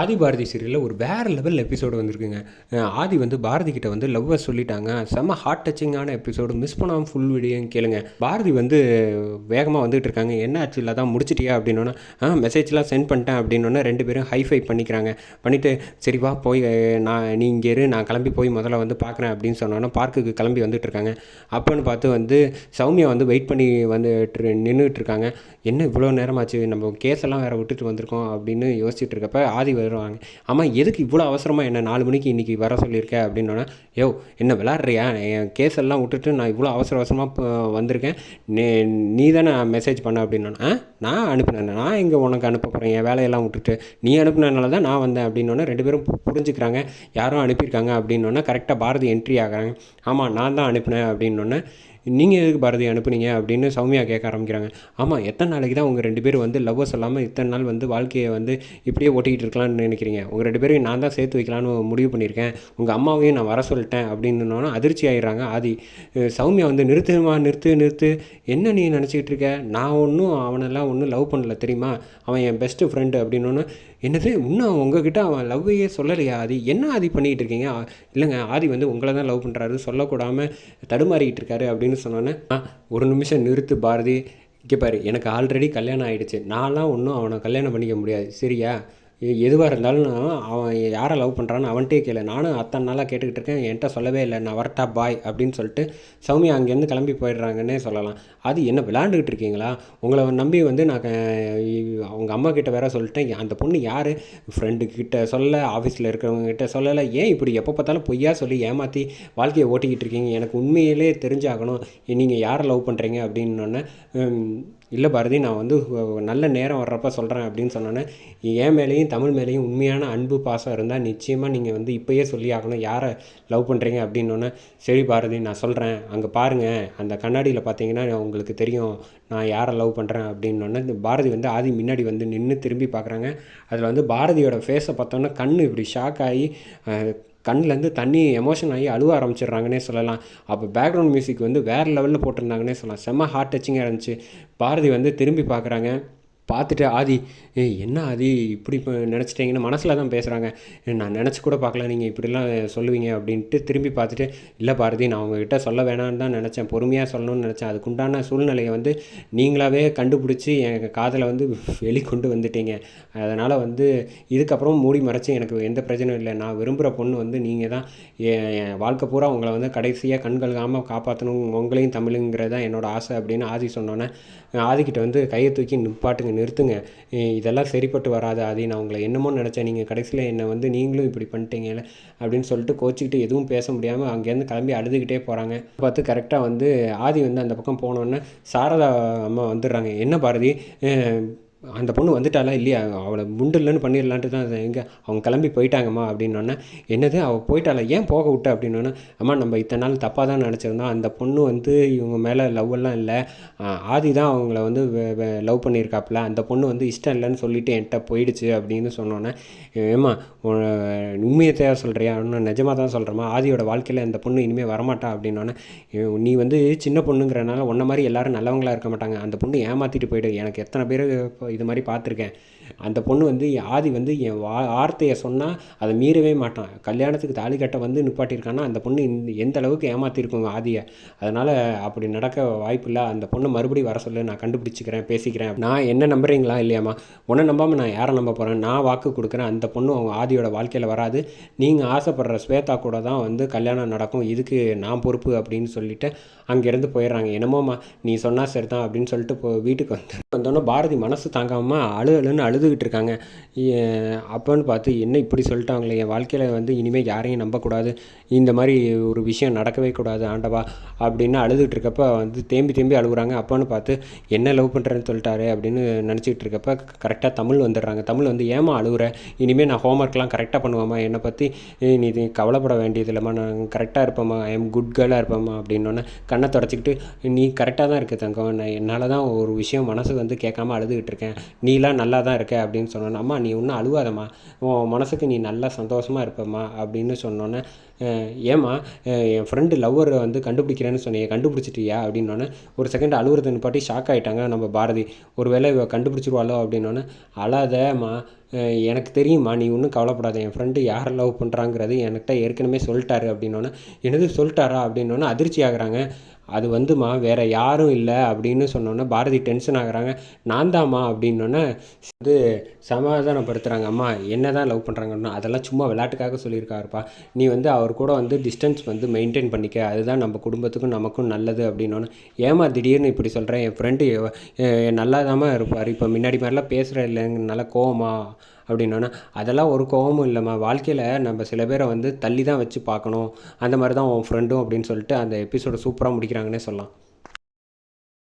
ஆதி பாரதி சீரியலில் ஒரு வேறு லெவல் எபிசோடு வந்திருக்குங்க. ஆதி வந்து பாரதி கிட்ட வந்து லவ்வை சொல்லிட்டாங்க. செம்ம ஹார்ட் டச்சிங்கான எபிசோடு மிஸ் பண்ணாமல் ஃபுல் வீடியோன்னு கேளுங்க. பாரதி வந்து வேகமாக வந்துட்டு இருக்காங்க. என்ன ஆச்சு? இல்லை தான் முடிச்சிட்டியா? அப்படின்னோன்னா ஆ மெசேஜ்லாம் சென்ட் பண்ணிட்டேன். அப்படின்னோன்னா ரெண்டு பேரும் ஹைஃபை பண்ணிக்கிறாங்க. பண்ணிவிட்டு சரி வா போய் நான் நீ இங்கே இரு. நான் கிளம்பி போய் முதல்ல வந்து பார்க்குறேன் அப்படின்னு சொன்னோன்னா பார்க்குக்கு கிளம்பி வந்துட்டு இருக்காங்க. அப்போன்னு பார்த்து வந்து சௌமியா வந்து வெயிட் பண்ணி வந்துட்டு நின்றுட்டு இருக்காங்க. என்ன இவ்வளோ நேரமாச்சு? நம்ம கேஸ் எல்லாம் வேறு விட்டுட்டு வந்திருக்கோம். அப்படின்னு யோசிச்சுட்டு இருக்கப்ப ஆதி வருவாங்க ஆமாம் எதுக்கு இவ்வளோ அவசரமாக என்ன நாலு மணிக்கு இன்றைக்கி வர சொல்லியிருக்க அப்படின்னோன்னா யோ என்ன விளாட்றியா என் கேஸ் எல்லாம் விட்டுட்டு நான் இவ்வளோ அவசர அவசரமாக வந்திருக்கேன். நீ நீ தானே மெசேஜ் பண்ண அப்படின்னா நான் அனுப்பினேன். நான் எங்கே உனக்கு அனுப்ப போகிறேன் என் வேலையெல்லாம் விட்டுட்டு நீ அனுப்புனதுனால தான் நான் வந்தேன் அப்படின்னோடனே ரெண்டு பேரும் புரிஞ்சுக்கிறாங்க. யாரும் அனுப்பியிருக்காங்க அப்படின்னோடனே கரெக்டாக பாரதி என்ட்ரி ஆகுறாங்க. ஆமாம் நான் தான் அனுப்பினேன் அப்படின்னோடனே நீங்கள் எதுக்கு பாரதி அனுப்புனீங்க அப்படின்னு சௌமியா கேட்க ஆரம்பிக்கிறாங்க. ஆமாம் எத்தனை நாளைக்கு தான் உங்கள் ரெண்டு பேரும் வந்து லவ்வை சொல்லாமல் இத்தனை நாள் வந்து வாழ்க்கையை வந்து இப்படியே ஓட்டிக்கிட்டு இருக்கலாம்னு நினைக்கிறீங்க? உங்கள் ரெண்டு பேரையும் நான் தான் சேர்த்து வைக்கலான்னு முடிவு பண்ணியிருக்கேன். உங்கள் அம்மாவையும் நான் வர சொல்லிட்டேன் அப்படின்னோன்னா அதிர்ச்சி ஆகிடுறாங்க ஆதி சௌமியா வந்து நிறுத்துமா நிறுத்து நிறுத்து. என்ன நீ நினச்சிக்கிட்டு இருக்க? நான் ஒன்றும் அவனெல்லாம் ஒன்றும் லவ் பண்ணல தெரியுமா? அவன் என் பெஸ்ட்டு ஃப்ரெண்டு அப்படின்னோன்னா என்னது இன்னும் உங்ககிட்ட அவன் லவ்வையே சொல்லலையா ஆதி? என்ன ஆதி பண்ணிக்கிட்டு இருக்கீங்க? இல்லைங்க ஆதி வந்து உங்களை தான் லவ் பண்ணுறாரு சொல்லக்கூடாமல் தடுமாறிக்கிட்டு இருக்காரு அப்படின்னு சொன்னோன்னே ஒரு நிமிஷம் நிறுத்து பாரதி. இங்கே பாரு எனக்கு ஆல்ரெடி கல்யாணம் ஆகிடுச்சு நான்லாம் ஒன்றும் அவனை கல்யாணம் பண்ணிக்க முடியாது. சரியா? எதுவாக இருந்தாலும் நான் அவன் யாரை லவ் பண்ணுறான்னு அவன்கிட்டே கேளு. நானும் அத்தனை நாளாக கேட்டுக்கிட்டு இருக்கேன். என்கிட்ட சொல்லவே இல்லை. நான் வரட்டா பாய் அப்படின்னு சொல்லிட்டு சௌமியா அங்கேருந்து கிளம்பி போயிடுறாங்கன்னே சொல்லலாம். அது என்ன விளாண்டுக்கிட்டு இருக்கீங்களா? உங்களை நம்பி வந்து நான் அவங்க அம்மா கிட்ட வேற சொல்லிட்டேன். அந்த பொண்ணு யார்? ஃப்ரெண்டு கிட்ட சொல்ல ஆஃபீஸில் இருக்கிறவங்க கிட்ட சொல்லலை. ஏன் இப்படி எப்போ பார்த்தாலும் பொய்யா சொல்லி ஏமாற்றி வாழ்க்கையை ஓட்டிக்கிட்டு இருக்கீங்க? எனக்கு உண்மையிலே தெரிஞ்சாகணும். நீங்கள் யாரை லவ் பண்ணுறீங்க அப்படின்னோடனே இல்லை பாரதி நான் வந்து நல்ல நேரம் வர்றப்ப சொல்கிறேன் அப்படின்னு சொன்னோன்னே என் மேலேயும் தமிழ் மேலேயும் உண்மையான அன்பு பாசம் இருந்தால் நிச்சயமாக நீங்கள் வந்து இப்போயே சொல்லி ஆகணும். யாரை லவ் பண்ணுறீங்க அப்படின்னோடனே சரி பாரதி நான் சொல்கிறேன் அங்கே பாருங்கள் அந்த கண்ணாடியில் பார்த்தீங்கன்னா உங்களுக்கு தெரியும். நான் யாரை லவ் பண்ணுறேன் அப்படின்னோடனே இந்த பாரதி வந்து ஆதி முன்னாடி வந்து நின்று திரும்பி பார்க்குறாங்க. அதில் வந்து பாரதியோட ஃபேஸை பார்த்தோன்னே கண் இப்படி ஷாக் ஆகி கண்ணுலேருந்து தண்ணி எமோஷன் ஆகி அழுவ ஆரம்பிச்சிடுறாங்கன்னே சொல்லலாம். அப்போ பேக்ரவுண்ட் மியூசிக் வந்து வேறு லெவலில் போட்டிருந்தாங்கன்னே சொல்லலாம். செம்ம ஹார்ட் டச்சிங்காக இருந்துச்சு. பாரதி வந்து திரும்பி பார்க்குறாங்க. பார்த்துட்டு ஆதி என்ன ஆதி? இப்படி இப்போ நினச்சிட்டிங்கன்னு மனசில் தான் பேசுகிறாங்க நான் நினச்சி கூட பார்க்கல. நீங்கள் இப்படிலாம் சொல்லுவீங்க அப்படின்ட்டு திரும்பி பார்த்துட்டு இல்லை பாரதி நான் உங்ககிட்ட சொல்ல வேணான்னு தான் நினச்சேன். பொறுமையாக சொல்லணும்னு நினச்சேன். அதுக்குண்டான சூழ்நிலையை வந்து நீங்களாகவே கண்டுபிடிச்சி என் காதில் வந்து வெளிக்கொண்டு வந்துட்டீங்க. அதனால் வந்து இதுக்கப்புறம் மூடி மறைச்சி எனக்கு எந்த பிரச்சனையும் இல்லை. நான் விரும்புகிற பொண்ணு வந்து நீங்கள் தான். என் என் வாழ்க்கை பூரா உங்களை வந்து கடைசியாக கண்கள்காமல் காப்பாற்றணும் உங்களையும் தமிழுங்கிறது தான் என்னோடய ஆசை அப்படின்னு ஆதி சொன்னோன்னே ஆதிக்கிட்ட வந்து கையை தூக்கி நிப்பாட்டுங்க நிறுத்துங்க. இதெல்லாம் சரிப்பட்டு வராது? ஆதி நான் உங்களை என்னமோ நினச்சேன். நீங்கள் கடைசியில் என்னை வந்து நீங்களும் இப்படி பண்ணிட்டீங்கல்ல அப்படின்னு சொல்லிட்டு கோச்சிக்கிட்டு எதுவும் பேச முடியாமல் அங்கேருந்து கிளம்பி அழுதுகிட்டே போகிறாங்க பார்த்து கரெக்டாக வந்து ஆதி வந்து அந்த பக்கம் போனோன்னே சாரதா அம்மா வந்துடுறாங்க. என்ன பாரதி? அந்த பொண்ணு வந்துட்டாலாம் இல்லையா? அவளை முண்டில்லன்னு பண்ணிடலான்ட்டு தான் எங்கே அவங்க கிளம்பி போயிட்டாங்கம்மா அப்படின்னோடனே என்னது? அவள் போயிட்டாளா? ஏன் போக விட்ட? அப்படின்னோடனே அம்மா நம்ம இத்தனை நாள் தப்பாக தான் நினச்சிருந்தோம். அந்த பொண்ணு வந்து இவங்க மேலே லவ் எல்லாம் இல்லை. ஆதி தான் அவங்கள வந்து லவ் பண்ணியிருக்காப்புல. அந்த பொண்ணு வந்து இஷ்டம் இல்லைன்னு சொல்லிட்டு என்கிட்ட போயிடுச்சு அப்படின்னு சொன்னோன்னே ஏம்மா உண்மையை தேவை சொல்கிறியா இன்னும் நிஜமாக தான் சொல்கிறேம்மா ஆதியோட வாழ்க்கையில் அந்த பொண்ணு இனிமேல் வரமாட்டா அப்படின்னோடனே நீ வந்து சின்ன பொண்ணுங்கிறனால உன்ன மாதிரி எல்லாரும் நல்லவங்களா இருக்க மாட்டாங்க. அந்த பொண்ணு ஏமாற்றிட்டு போயிடு. எனக்கு எத்தனை பேர் இப்போ இது மாதிரி பார்த்துருக்கேன் அந்த பொண்ணு வந்து என் ஆதி வந்து என் வா வார்த்தையை சொன்னால் அதை மீறவே மாட்டான். கல்யாணத்துக்கு தாலி கட்ட வந்து நிப்பாட்டியிருக்கான்னா அந்த பொண்ணு இந்த எந்த அளவுக்கு ஏமாற்றிருக்கும் ஆதியை. அதனால் அப்படி நடக்க வாய்ப்பில்லை. அந்த பொண்ணை மறுபடியும் வர சொல்லு நான் கண்டுபிடிச்சிக்கிறேன் பேசிக்கிறேன். நான் என்ன நம்புறீங்களா இல்லையாம்மா? உன்னை நம்பாமல் நான் யாரை நம்ப போகிறேன் நான் வாக்கு கொடுக்குறேன். அந்த பொண்ணு அவங்க ஆதியோட வாழ்க்கையில் வராது. நீங்கள் ஆசைப்படுற ஸ்வேதா கூட தான் வந்து கல்யாணம் நடக்கும். இதுக்கு நான் பொறுப்பு அப்படின்னு சொல்லிட்டு அங்கேருந்து போயிடுறாங்க. என்னமோம்மா நீ சொன்னால் சரி தான் அப்படின்னு சொல்லிட்டு போ வீட்டுக்கு வந்து வந்தோன்னே பாரதி மனசு தாங்காமல் அழு அழுன்னு அழுதுகிட்டு இருக்காங்க. ஏ- அப்போன்னு பார்த்து என்ன இப்படி சொல்லிட்டாங்களே என் வாழ்க்கையில் வந்து இனிமேல் யாரையும் நம்பக்கூடாது. இந்த மாதிரி ஒரு விஷயம் நடக்கவே கூடாது ஆண்டவா அப்படின்னு அழுதுகிட்டு இருக்கப்ப வந்து தேம்பி தேம்பி அழுகுறாங்க. அப்போன்னு பார்த்து என்ன லவ் பண்ணுறேன்னு சொல்லிட்டாரு அப்படின்னு நினச்சிக்கிட்டு இருக்கப்ப கரெக்டாக தமிழ் வந்துடுறாங்க. தமிழ் வந்து ஏமா அழுகுற இனிமேல் நான் ஹோம்ஒர்க்லாம் கரெக்டாக பண்ணுவேம்மா. என்னை பற்றி நீ இது கவலைப்பட வேண்டியதில்லைம்மா. நான் கரெக்டாக இருப்பேம்மா. I am good கேர்ளாக இருப்பேம்மா. அப்படின்னோடனே கண்ணை தொடச்சிக்கிட்டு நீ கரெக்டாக தான் இருக்க தங்கம். நான் என்னால் தான் ஒரு விஷயம் மனசு வந்து கேட்காம அழுதுகிட்டு இருக்கேன் நீலாம் நல்லா தான் இருக்க அப்படின்னு சொன்னோன்னே அம்மா நீ ஒன்றும் அழுவாதம்மா. உன் மனசுக்கு நீ நல்லா சந்தோஷமாக இருப்பம்மா அப்படின்னு சொன்னோன்னே ஏம்மா என் ஃப்ரெண்டு லவ்வரை வந்து கண்டுபிடிக்கிறேன்னு சொன்னியே கண்டுபிடிச்சிட்டியா? அப்படின்னோடனே ஒரு செகண்ட் அழுகுறதுன்னு நிப்பாட்டி ஷாக் ஆகிட்டாங்க நம்ம பாரதி. ஒருவேளை இவ கண்டுபிடிச்சிருவாளோ? அப்படின்னோடனே அழாதம்மா. எனக்கு தெரியுமா நீ ஒன்றும் கவலைப்படாத என் ஃப்ரெண்டு யாரை லவ் பண்ணுறாங்கிறது என்கிட்ட ஏற்கனவே சொல்லிட்டாரு அப்படின்னோன்னே என்னது சொல்லிட்டாரா அப்படின்னோன்னே அதிர்ச்சி ஆகுறாங்க. அது வந்துமா வேறு யாரும் இல்லை அப்படின்னு சொன்னோன்னே பாரதி டென்ஷன் ஆகுறாங்க. நான் தாம்மா அப்படின்னோன்னே வந்து சமாதானப்படுத்துகிறாங்க அம்மா என்ன தான் லவ் பண்ணுறாங்கன்னா அதெல்லாம் சும்மா விளையாட்டுக்காக சொல்லியிருக்காருப்பா. நீ வந்து அவர் கூட வந்து டிஸ்டன்ஸ் வந்து மெயின்டைன் பண்ணிக்க. அதுதான் நம்ம குடும்பத்துக்கும் நமக்கும் நல்லது அப்படின்னோன்னே ஏமா திடீர்னு இப்படி சொல்கிறேன் என் ஃப்ரெண்டு நல்லா இருப்பார். இப்போ முன்னாடி மாதிரிலாம் பேசுகிற இல்லைங்க நல்லா கோவமா அப்படின்னோன்னா அதெல்லாம் ஒரு கோவமும் இல்லைம்மா வாழ்க்கையில் நம்ம சில பேரை வந்து தள்ளி தான் வச்சு பார்க்கணும். அந்த மாதிரி தான் உன் ஃப்ரெண்டும் அப்படின்னு சொல்லிட்டு அந்த எபிசோடை சூப்பராக முடிக்கிறாங்கன்னே சொல்லலாம்.